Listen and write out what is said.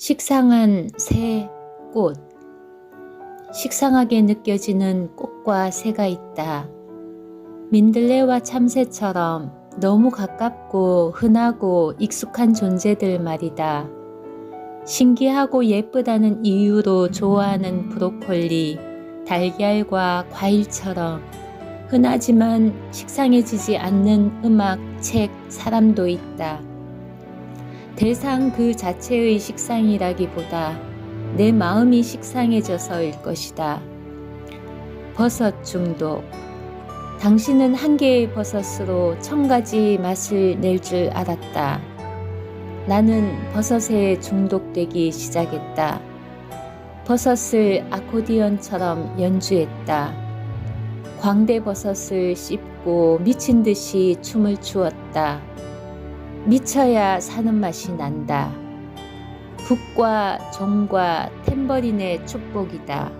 식상한 새, 꽃. 식상하게 느껴지는 꽃과 새가 있다. 민들레와 참새처럼 너무 가깝고 흔하고 익숙한 존재들 말이다. 신기하고 예쁘다는 이유로 좋아하는 브로콜리, 달걀과 과일처럼 흔하지만 식상해지지 않는 음악, 책, 사람도 있다. 대상 그 자체의 식상이라기보다 내 마음이 식상해져서일 것이다. 버섯 중독. 당신은 한 개의 버섯으로 천 가지 맛을 낼 줄 알았다. 나는 버섯에 중독되기 시작했다. 버섯을 아코디언처럼 연주했다. 광대버섯을 씹고 미친 듯이 춤을 추었다. 미쳐야 사는 맛이 난다. 북과 종과 탬버린의 축복이다.